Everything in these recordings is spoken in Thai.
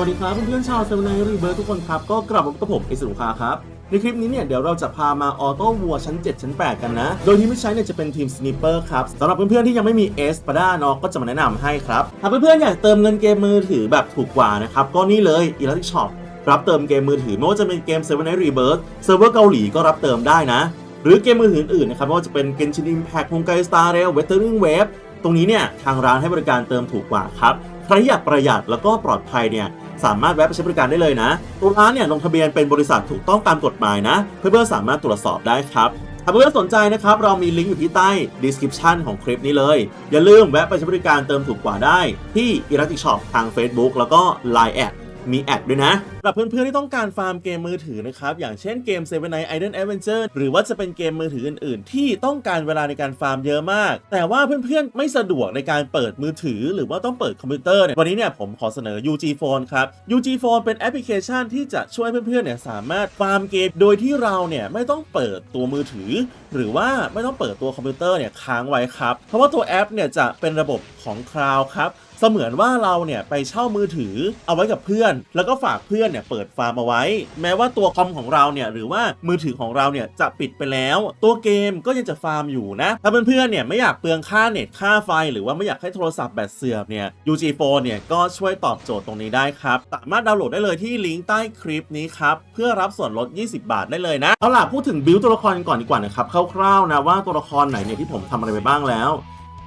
สวัสดีครับเพื่อนๆชาวเซเวนไนรีเบิร์ทุกคนครับ ก็กลับมาพบกับผมเอสุรุคาครับ ในคลิปนี้เนี่ยเดี๋ยวเราจะพามาออโต้วัวชั้น 7 ชั้น 8 กันนะ โดยที่ไม่ใช้เนี่ยจะเป็นทีมส n นเปอร์ครับสำหรับเพื่อนๆที่ยังไม่มีเอสปาด้าเนาะก็จะมาแนะนำให้ครับถ้าเพื่อนๆอยากเติมเงินเกมมือถือแบบถูกกว่านะครับ ก็นี่เลย Elastic Shop รับเติมเกมมือถือไม่ว่าจะเป็นเกม Seven Night Rebirth เซิร์ฟเวอร์เกาหลีก็รับเติมได้นะ หรือเกมมือถืออื่นๆนะครับไม่ว่าจะเป็น Genshin Impact ฮงไกสตาร์เรลเวเทอร์ g เวฟตรงนี้เนี่ยทางร้านให้บริการเติมถูกกว่าครับใครอยากประหยัดแล้วก็ปลอดภัยเนี่ย สามารถแวะไปใช้บริการได้เลยนะ ตัวร้านเนี่ยลงทะเบียนเป็นบริษัทถูกต้องตามกฎหมายนะ เพื่อนๆสามารถตรวจสอบได้ครับถ้าเพื่อนสนใจนะครับ เรามีลิงก์อยู่ที่ใต้ description ของคลิปนี้เลย อย่าลืมแวะไปใช้บริการเติมถูกกว่าได้ ที่ Elastic Shop ทาง Facebook แล้วก็ Line แอด มีแอดด้วยนะสำหรับเพื่อนๆที่ต้องการฟาร์มเกมมือถือนะครับ อย่างเช่นเกม Seven Night Idle Adventure หรือว่าจะเป็นเกมมือถืออื่นๆ ที่ต้องการเวลาในการฟาร์มเยอะมาก แต่ว่าเพื่อนๆ ไม่สะดวกในการเปิดมือถือ หรือว่าต้องเปิดคอมพิวเตอร์เนี่ยวันนี้เนี่ยผมขอเสนอ UG Phone ครับ UG Phone เป็นแอปพลิเคชันที่จะช่วยเพื่อนๆเนี่ยสามารถฟาร์มเกมโดยที่เราเนี่ยไม่ต้องเปิดตัวมือถือ หรือว่าไม่ต้องเปิดตัวคอมพิวเตอร์เนี่ยค้างไว้ครับเพราะว่าตัวแอปเนี่ยจะเป็นระบบของคลาวด์ครับ เสมือนว่าเราเนี่ยไปเช่ามือถือเอาไว้กับเพื่อน แล้วก็ฝากเพื่อนเนี่ยเปิดฟาร์มเอาไว้ แม้ว่าตัวคอมของเราเนี่ยหรือว่ามือถือของเราเนี่ยจะปิดไปแล้ว ตัวเกมก็ยังจะฟาร์มอยู่นะ ถ้าเพื่อนๆเนี่ยไม่อยากเปลืองค่าเน็ตค่าไฟ หรือว่าไม่อยากให้โทรศัพท์แบตเสื่อมเนี่ย UG Phone เนี่ยก็ช่วยตอบโจทย์ตรงนี้ได้ครับสามารถดาวน์โหลดได้เลยที่ลิงก์ใต้คลิปนี้ครับเพื่อรับส่วนลด 20 บาทได้เลยนะเอาล่ะพูดถึงบิวตัวละครก่อนดีกว่านะครับคร่าวๆนะว่าตัวละครไหนเนี่ยที่ผมทำอะไรไปบ้างแล้ว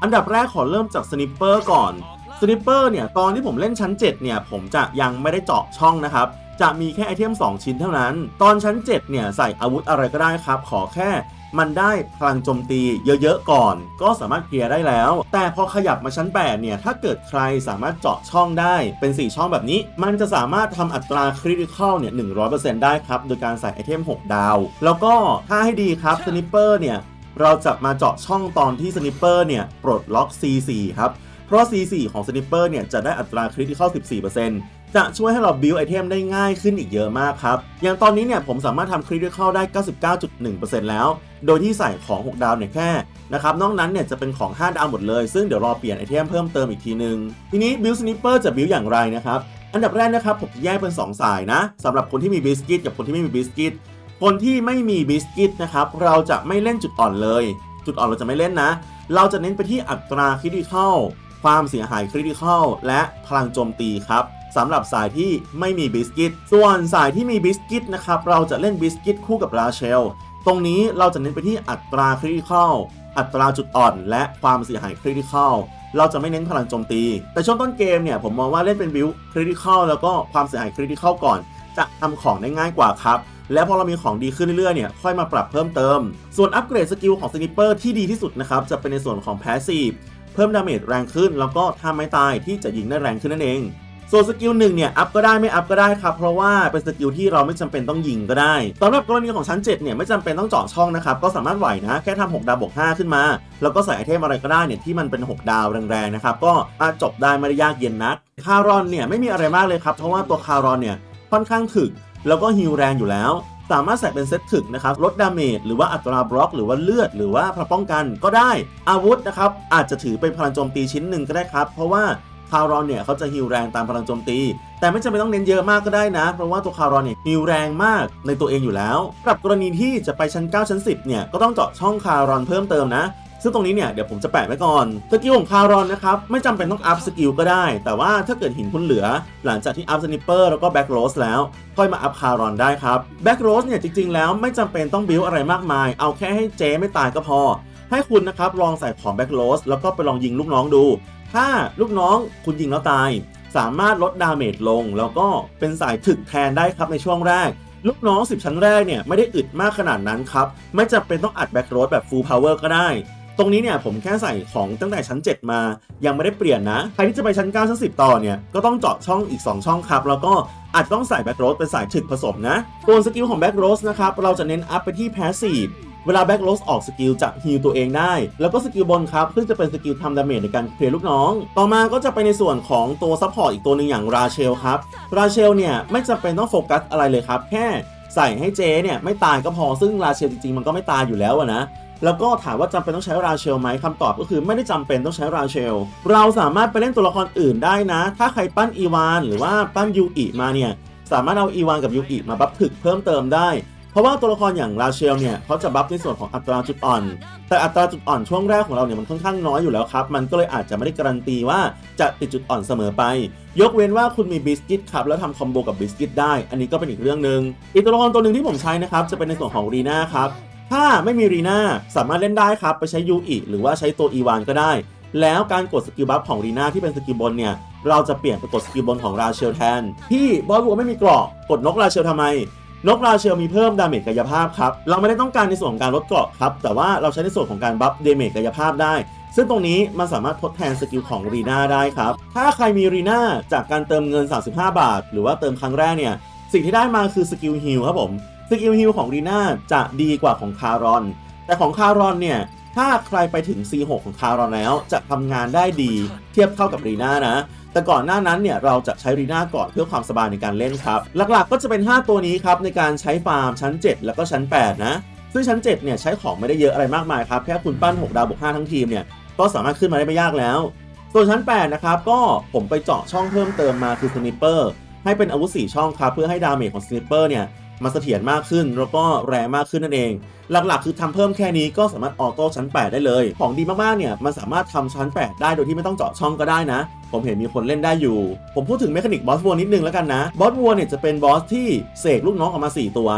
อันดับแรกขอเริ่มจากสนิปเปอร์ก่อน สนิปเปอร์เนี่ยตอนที่ผมเล่นชั้น 7 เนี่ย ผมจะยังไม่ได้เจาะช่องนะครับ จะมีแค่ไอเทม 2 ชิ้นเท่านั้น ตอนชั้น 7 เนี่ย ใส่อาวุธอะไรก็ได้ครับ ขอแค่มันได้พลังโจมตีเยอะๆก่อน ก็สามารถเคลียร์ได้แล้ว แต่พอขยับมาชั้น 8 เนี่ย ถ้าเกิดใครสามารถเจาะช่องได้เป็น 4 ช่องแบบนี้ มันจะสามารถทำอัตราคริติคอลเนี่ย100%ได้ครับ โดยการใส่ไอเทม 6 ดาว แล้วก็ถ้าให้ดีครับสนิปเปอร์เนี่ยเราจะมาเจาะช่องตอนที่สนิปเปอร์เนี่ยปลดล็อก C4 ครับ เพราะ C4 ของสนิปเปอร์เนี่ยจะได้อัตราคริติคอล14%จะช่วยให้เราบิวไอเทมได้ง่ายขึ้นอีกเยอะมากครับ อย่างตอนนี้เนี่ยผมสามารถทำคริติคอลได้ 99.1%แล้ว โดยที่ใส่ของ 6 ดาวเนี่ยแค่นะครับนอกนั้นเนี่ยจะเป็นของ 5 ดาวหมดเลย ซึ่งเดี๋ยวรอเปลี่ยนไอเทมเพิ่มเติมอีกทีนึง ทีนี้บิวสนิปเปอร์จะบิวอย่างไรนะครับอันดับแรกนะครับผมจะแยกเป็น 2 สายนะสำหรับคนที่มีบิสกิตกับคนที่ไม่มีบิสกิตคนที่ไม่มีบิสกิตนะครับเราจะไม่เล่นจุดอ่อนเลย จุดอ่อนเราจะไม่เล่นนะ เราจะเน้นไปที่อัตราคริติคอล ความเสียหายคริติคอลและพลังโจมตีครับสำหรับสายที่ไม่มีบิสกิต ส่วนสายที่มีบิสกิตนะครับ เราจะเล่นบิสกิตคู่กับราเชล ตรงนี้เราจะเน้นไปที่อัตราคริติคอลอัตราจุดอ่อนและความเสียหายคริติคอลเราจะไม่เน้นพลังโจมตี แต่ช่วงต้นเกมเนี่ยผมมองว่าเล่นเป็นบิลคริติคอลแล้วก็ความเสียหายคริติคอลก่อน จะทำของได้ง่ายกว่าครับ แล้วพอเรามีของดีขึ้นเรื่อยๆเนี่ยค่อยมาปรับเพิ่มเติม ส่วนอัปเกรดสกิลของสนิปเปอร์ที่ดีที่สุดนะครับจะเป็นในส่วนของ Passive เพิ่มดาเมจแรงขึ้น แล้วก็ถ้าไม่ตายที่จะยิงได้แรงขึ้นนั่นเองส่วนสกิลหนึ่งเนี่ยอัพก็ได้ไม่อัพก็ได้ครับ เพราะว่าเป็นสกิลที่เราไม่จำเป็นต้องยิงก็ได้สำหรับกรณีของชั้น 7 เนี่ยไม่จำเป็นต้องเจาะช่องนะครับ ก็สามารถไหวนะ แค่ทำ6ดาวบวก5ขึ้นมา แล้วก็ใส่ไอเทมอะไรก็ได้เนี่ยที่มันเป็น 6 ดาวแรงๆนะครับ ก็จจบได้ไม่ได้ยากเย็นนักคารอนเนี่ยไม่มีอะไรมากเลยครับ เพราะว่าตัวคารอนเนี่ยค่อนข้างถึก แล้วก็ฮิลแรงอยู่แล้ว สามารถใส่เป็นเซตถึกนะครับลดดาเมจหรือว่าอัตราบล็อก หรือว่าเลือด หรือว่าพระป้องกันก็ได้ อาวุธนะครับอาจจะถือเป็นพลังโจมตีชิ้นหนึ่งก็ได้ครับ เพราะว่าคารอนเนี่ยเขาจะฮิลแรงตามพลังโจมตี แต่ไม่จำเป็นต้องเน้นเยอะมากก็ได้นะ เพราะว่าตัวคารอนเนี่ยฮิลแรงมากในตัวเองอยู่แล้วสำหรับกรณีที่จะไปชั้น 9 ชั้น 10เนี่ยก็ต้องเจาะช่องคารอนเพิ่มเติมนะ ซึ่งตรงนี้เนี่ยเดี๋ยวผมจะแปะไว้ก่อนสกิลของคารอนนะครับไม่จำเป็นต้องอัพสกิลก็ได้ แต่ว่าถ้าเกิดหินคุณเหลือ หลังจากที่อัพสนิปเปอร์แล้วก็แบ็กโรสแล้ว ค่อยมาอัพคารอนได้ครับแบ็กโรสเนี่ยจริงๆแล้วไม่จำเป็นต้องบิวอะไรมากมาย เอาแค่ให้เจไม่ตายก็พอ ให้คุณนะครับลองใส่ของแบ็กโรสแล้วก็ไปลองยิงลูกน้องดู ถ้าลูกน้องคุณยิงแล้วตาย สามารถลดดาเมจลง แล้วก็เป็นสายถึกแทนได้ครับในช่วงแรกลูกน้อง 10 ชั้นแรกเนี่ย ไม่ได้อึดมากขนาดนั้นครับ ไม่จำเป็นต้องอัดแบ็กโรสแบบ full power ก็ได้ ตรงนี้เนี่ยผมแค่ใส่ของตั้งแต่ชั้น 7 มา ยังไม่ได้เปลี่ยนนะ ใครที่จะไปชั้น 9 ชั้น 10 ต่อเนี่ย ก็ต้องเจาะช่องอีก 2 ช่องครับ แล้วก็อาจจะต้องใส่แบ็กโรสเป็นสายถึกผสมนะตัวสกิลของแบ็กโรสนะครับ เราจะเน้นอัพไปที่ passive เวลาแบ็กโรสออกสกิลจะฮีลตัวเองได้ แล้วก็สกิลบนครับซึ่งจะเป็นสกิลทำดาเมจในการเคลียร์ลูกน้อง ต่อมาก็จะไปในส่วนของตัวซัพพอร์ตอีกตัวหนึ่งอย่างราเชลครับ ราเชลเนี่ยไม่จำเป็นต้องโฟกัสอะไรเลยครับ แค่ใส่ให้เจเนี่ยไม่ตายก็พอซึ่งราเชลจริงๆมันก็ไม่ตายอยู่แล้วนะ แล้วก็ถามว่าจำเป็นต้องใช้ราเชลไหมคำตอบก็คือไม่ได้จำเป็นต้องใช้ราเชล เราสามารถไปเล่นตัวละครอื่นได้นะ ถ้าใครปั้นอีวาน หรือว่าปั้นยูอิมาเนี่ยสามารถเอาอีวานกับยูอิมาบัฟถึกเพิ่มเติมได้ เพราะว่าตัวละครอย่างราเชลเนี่ยเขาจะบัฟในส่วนของอัตราจุดอ่อน แต่อัตราจุดอ่อนช่วงแรกของเราเนี่ยมันค่อนข้างน้อยอยู่แล้วครับ มันก็เลยอาจจะไม่ได้การันตีว่าจะติดจุดอ่อนเสมอไป ยกเว้นว่าคุณมีบิสกิตครับแล้วทำคอมโบกับบิสกิตได้ อันนี้ก็เป็นอีกเรื่องหนึ่งอีกตัวละครตัวหนึ่งที่ผมใช้นะครับจะเป็นในส่วนของรีน่าครับ ถ้าไม่มีรีนาสามารถเล่นได้ครับ ไปใช้ยูอิหรือว่าใช้ตัวอีวานก็ได้ แล้วการกดสกิลบัฟของรีนาที่เป็นสกิลบนเนี่ย เราจะเปลี่ยนไปกดสกิลบนของราเชลแทน ที่บอสวัวไม่มีเกราะกดนกราเชลทำไม นกราเชลมีเพิ่มดาเมจกายภาพครับ เราไม่ได้ต้องการในส่วนของการลดเกราะครับ แต่ว่าเราใช้ในส่วนของการบัฟเดเมจกายภาพได้ ซึ่งตรงนี้มันสามารถทดแทนสกิลของรีนาได้ครับ ถ้าใครมีรีนาจากการเติมเงิน 35 บาท หรือว่าเติมครั้งแรกเนี่ย สิ่งที่ได้มาคือสกิลฮิลครับผม สกิลฮิลของรีน่าจะดีกว่าของคารอน แต่ของคารอนเนี่ย ถ้าใครไปถึง C6 ของคารอนแล้วจะทำงานได้ดีเทียบเท่ากับรีน่านะ แต่ก่อนหน้านั้นเนี่ยเราจะใช้รีน่าก่อนเพื่อความสบายในการเล่นครับ หลักๆก็จะเป็น 5 ตัวนี้ครับในการใช้ฟาร์มชั้น 7 แล้วก็ชั้น 8 นะ ซึ่งชั้น 7 เนี่ยใช้ของไม่ได้เยอะอะไรมากมายครับ แค่คุณปั้น 6 ดาวบวก5ทั้งทีมเนี่ยก็สามารถขึ้นมาได้ไม่ยากแล้ว ส่วนชั้น 8 นะครับก็ผมไปเจาะช่องเพิ่มเติมมาคือสนิปเปอร์ให้เป็นอาวุธ4ช่องครับเพื่อให้ดาเมจของสนิปเปอร์เนี่ย มันเสถียรมากขึ้น แล้วก็แรงมากขึ้นนั่นเอง หลักๆ คือทำเพิ่มแค่นี้ก็สามารถออโต้ชั้น 8 ได้เลย ของดีมากๆเนี่ยมันสามารถทำชั้น 8 ได้โดยที่ไม่ต้องเจาะช่องก็ได้นะ ผมเห็นมีคนเล่นได้อยู่ ผมพูดถึงเมคานิกบอสวัวนิดนึงแล้วกันนะบอสวัวเนี่ยจะเป็นบอสที่เสกลูกน้องออกมา 4 ตัว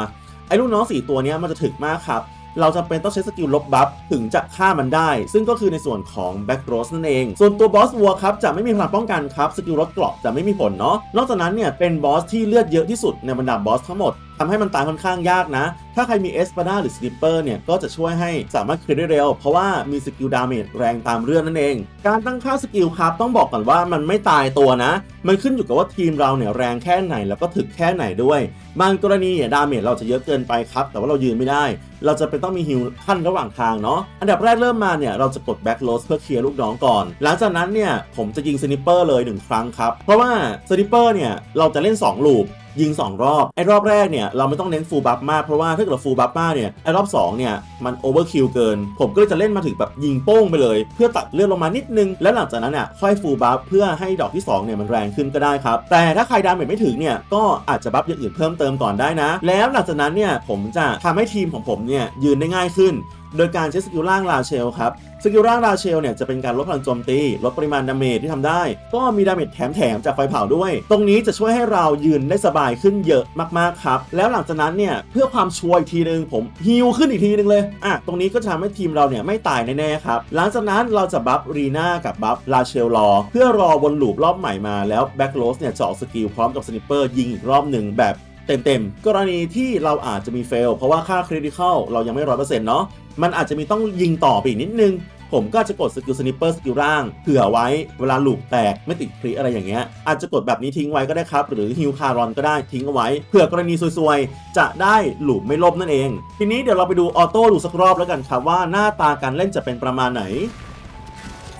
ไอ้ลูกน้อง 4 ตัวนี้มันจะถึกมากครับเราจำเป็นต้องใช้สกิลลบบัฟถึงจะฆ่ามันได้ ซึ่งก็คือในส่วนของแบ็กโรสนั่นเอง ส่วนตัวบอสวัวครับจะไม่มีพลังป้องกันครับ สกิลลดเกราะจะไม่มีผลเนาะ นอกจากนั้นเนี่ยเป็นบอสที่เลือดเยอะที่สุดในบรรดาบอสทั้งหมดทำให้มันตายค่อนข้างยากนะ ถ้าใครมีเอสปาดาหรือสลิปเปอร์เนี่ย ก็จะช่วยให้สามารถเคลียร์ได้เร็ว เพราะว่ามีสกิลดาเมจแรงตามเรื่องนั่นเอง การตั้งค่าสกิลครับ ต้องบอกก่อนว่ามันไม่ตายตัวนะ มันขึ้นอยู่กับว่าทีมเราเนี่ยแรงแค่ไหนแล้วก็ถึกแค่ไหนด้วย บางกรณีเนี่ยดาเมจเราจะเยอะเกินไปครับ แต่ว่าเรายืนไม่ได้ เราจะเป็นต้องมีฮิลขั้นระหว่างทางเนาะ อันดับแรกเริ่มมาเนี่ยเราจะกดแบ็กโ s สเพื่อเคลียร์ลูกน้องก่อน หลังจากนั้นเนี่ยผมจะยิงสนิปเปอร์เลย1ครั้งครับ เพราะว่าสนิปเปอร์เนี่ยเราจะเล่น2ลูป ยิง 2 รอบ ไอ้รอบแรกเนี่ยเราไม่ต้องเน้นฟูลบัฟมากเพราะว่าถ้าเกิดฟูลบัฟมากเนี่ยไอ้รอบ2เนี่ยมันโอเวอร์คิวเกิน ผมก็เลยจะเล่นมาถึงแบบยิงโป้งไปเลย เพื่อตัดเลือดลงมานิดนึง แล้วหลังจากนั้นเนี่ยค่อยฟูลบัฟเพื่อให้ดอกที่2เนี่ยมันแรงขึ้นก็ได้ครับแต่ถ้าใครดาเมจไม่ถึงเนี่ยก็อาจจะบัฟอย่างอื่นเพิ่มเติมก่อนได้นะ แล้วหลังจากนั้นเนี่ยผมจะทำให้ทีมของผมเนี่ยยืนได้ง่ายขึ้น โดยการใช้สกิลล่างราเชลครับสกิลร่างราเชลเนี่ยจะเป็นการลดพลังโจมตี ลดปริมาณดาเมจที่ทำได้ ก็มีดาเมจแถมๆจากไฟเผาด้วย ตรงนี้จะช่วยให้เรายืนได้สบายขึ้นเยอะมากๆครับ แล้วหลังจากนั้นเนี่ยเพื่อความชัวร์อีกทีนึงผมฮิลขึ้นอีกทีนึงเลยอะตรงนี้ก็จะทำให้ทีมเราเนี่ยไม่ตายแน่ๆครับ หลังจากนั้นเราจะบัฟรีน่ากับบัฟราเชลรอ เพื่อรอวนลูปรอบใหม่มาแล้วแบ็กโรสเนี่ยจะออกสกิลพร้อมกับสนิปเปอร์ยิงอีกรอบหนึ่งแบบเต็มๆ กรณีที่เราอาจจะมีเฟล เพราะว่าค่าคริติคอลเรายังไม่ร้อยเปอร์เซ็นต์เนาะ มันอาจจะมีต้องยิงต่อไปอีกนิดนึง ผมก็จะกดสกิลสนิปเปอร์สกิลร่างเผื่อไว้เวลาลูกแตกไม่ติดคริอะไรอย่างเงี้ยอาจจะกดแบบนี้ทิ้งไว้ก็ได้ครับ หรือฮิลคารอนก็ได้ทิ้งเอาไว้เผื่อกรณีซวยๆ จะได้หลูกไม่ล่มนั่นเอง ทีนี้เดี๋ยวเราไปดูออโต้ดูสักรอบแล้วกันครับว่าหน้าตาการเล่นจะเป็นประมาณไหน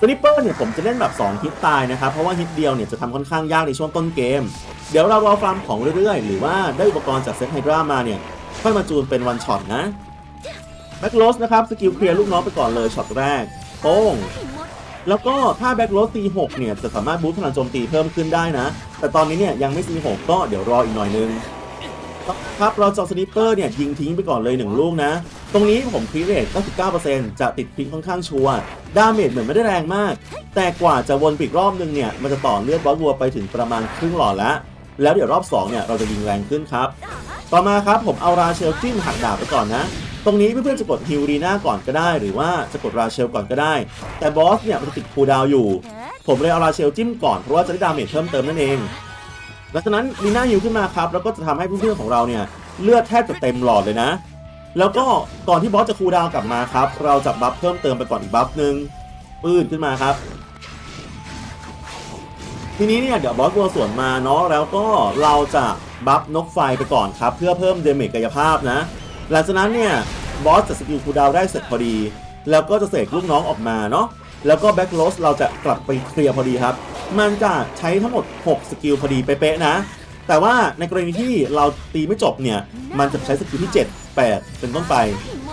สนิปเปอร์เนี่ยผมจะเล่นแบบ2ฮิตตายนะครับ เพราะว่าฮิตเดียวเนี่ยจะทำค่อนข้างยากในช่วงต้นเกม เดี๋ยวเรารอฟาร์มของเรื่อยๆ หรือว่าได้อุปกรณ์จากเซตไฮดรามาเนี่ยค่อยมาจูนเป็นวันช็อตนะ บ็กโรสนะครับสกิลเคลียร์ลูกน้องไปก่อนเลยช็อตแรกโป้งแล้วก็ถ้าแบ็กโรสตี6เนี่ยจะสามารถบูสต์พลังโจมตีเพิ่มขึ้นได้นะ แต่ตอนนี้เนี่ยยังไม่ตี6ก็เดี๋ยวรออีกหน่อยนึงครับเราจาะสนิปเปอร์เนี่ยยิงทิ้งไปก่อนเลย1ลูกนะ ตรงนี้ผมคลิเรท99%จะติดพิงค่อนข้างชัวร์ดาเมจเหมือนไม่ได้แรงมาก แต่กว่าจะวนปีกรอบนึงเนี่ยมันจะต่อเลือดบอสวัวไปถึงประมาณครึ่งหลอดแล้วแล้วเดี๋ยวรอบ2เนี่ยเราจะยิงแรงขึ้นครับ ต่อมาครับผมเอาราเชลจิ้มหักดาบไปก่อนนะ ตรงนี้เพื่อนๆจะกดฮิลรีน่าก่อนก็ได้ หรือว่าจะกดราเชลก่อนก็ได้ แต่บอสเนี่ยมันจะติดคูดาวอยู่ ผมเลยเอาราเชลจิ้มก่อนเพราะว่าจะได้ดาเมจเพิ่มเติมนั่นเองหลังจากนั้นลีน่าฮิวขึ้นมาครับแล้วก็จะทำให้เพื่อนๆของเราเนี่ยเลือดแทบจะเต็มหลอดเลยนะ แล้วก็ก่อนที่บอสจะคูดาวกลับมาครับ เราจะบัฟเพิ่มเติมไปก่อนอีกบัฟหนึ่งปื้นขึ้นมาครับ ทีนี้เนี่ยเดี๋ยวบอสวัวสวนมาเนาะแล้วก็เราจะบัฟนกไฟไปก่อนครับ เพื่อเพิ่มเดเมจกายภาพนะ หลังจากนั้นเนี่ยบอสจะสกิลคูดาวได้เสร็จพอดี แล้วก็จะเสกลูกน้องออกมาเนาะแล้วก็แบ็กโรสเราจะกลับไปเคลียร์พอดีครับ มันจะใช้ทั้งหมด 6 สกิลพอดีเป๊ะๆนะ แต่ว่าในกรณีที่เราตีไม่จบเนี่ย มันจะใช้สกิลที่ 7 8 เป็นต้นไป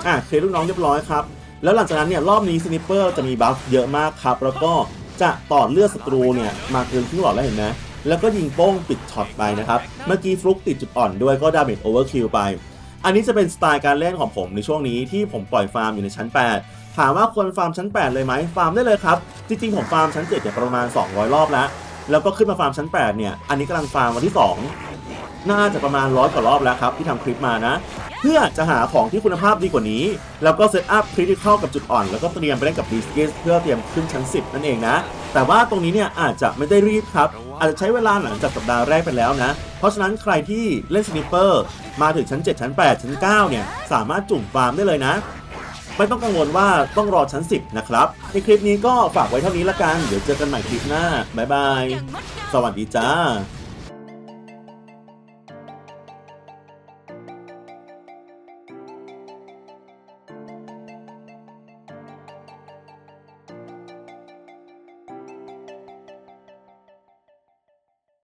อะเคลียร์ลูกน้องเรียบร้อยครับ แล้วหลังจากนั้นเนี่ยรอบนี้สนิปเปอร์จะมีบัฟเยอะมากครับ แล้วก็จะต่อเลือดศัตรูเนี่ยมาเกินครึ่งหลอดแล้วเห็นไหมแล้วก็ยิงโป้งปิดช็อตไปนะครับ เมื่อกี้ฟลุกติดจุดอ่อนด้วยก็ดาเมจโอเวอร์คิวไป อันนี้จะเป็นสไตล์การเล่นของผมในช่วงนี้ที่ผมปล่อยฟาร์มอยู่ในชั้น 8 ถามว่าควรฟาร์มชั้น 8 เลยไหมฟาร์มได้เลยครับ จริงๆ ผมฟาร์มชั้น7เนี่ยประมาณ 200 รอบแล้ว แล้วก็ขึ้นมาฟาร์มชั้น 8 เนี่ย อันนี้กำลังฟาร์มวันที่ 2 น่าจะประมาณร้อยกว่ารอบแล้วครับที่ทำคลิปมานะ เพื่อจะหาของที่คุณภาพดีกว่านี้ แล้วก็เซตอัพคริติคอลกับจุดอ่อน แล้วก็เตรียมไปเล่นกับดีสกิสเพื่อเตรียมขึ้นชั้น 10 นั่นเองนะ แต่ว่าตรงนี้เนี่ยอาจจะไม่ได้รีบครับ อาจจะใช้เวลาหลังจากสัปดาห์แรกไปแล้วนะ เพราะฉะนั้นใครที่เล่นสนิปเปอร์มาถึงชั้น 7 ชั้น 8 ชั้น 9 เนี่ย สามารถจุ่มฟาร์มได้เลยนะ ไม่ต้องกังวลว่าต้องรอชั้น 10 นะครับ ในคลิปนี้ก็ฝากไว้เท่านี้ละกัน เดี๋ยวเจอกันใหม่คลิปหน้าบ๊ายบาย สวัสดีจ้า